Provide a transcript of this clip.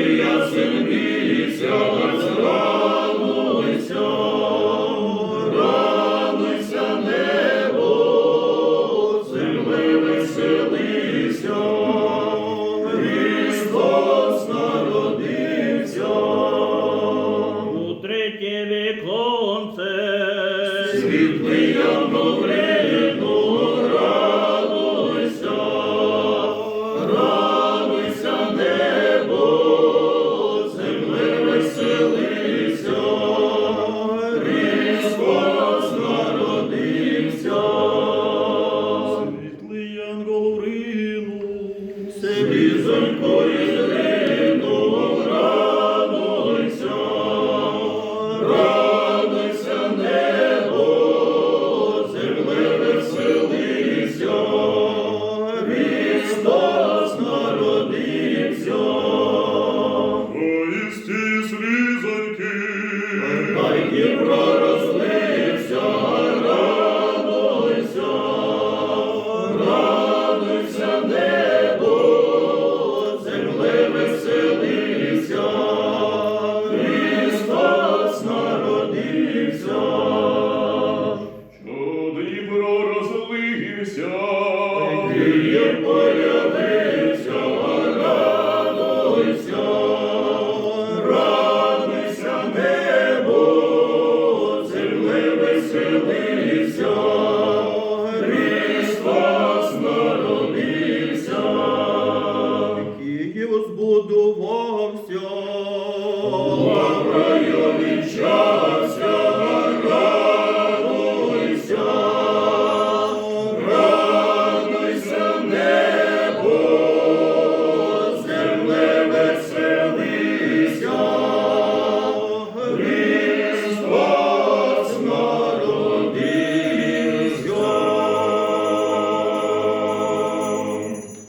Очі ясен місяць, радуйся, небо, земле веселися, Христос народився. у третє віконце, Світлий явновреду, що Дніпро розлився, Гріє поля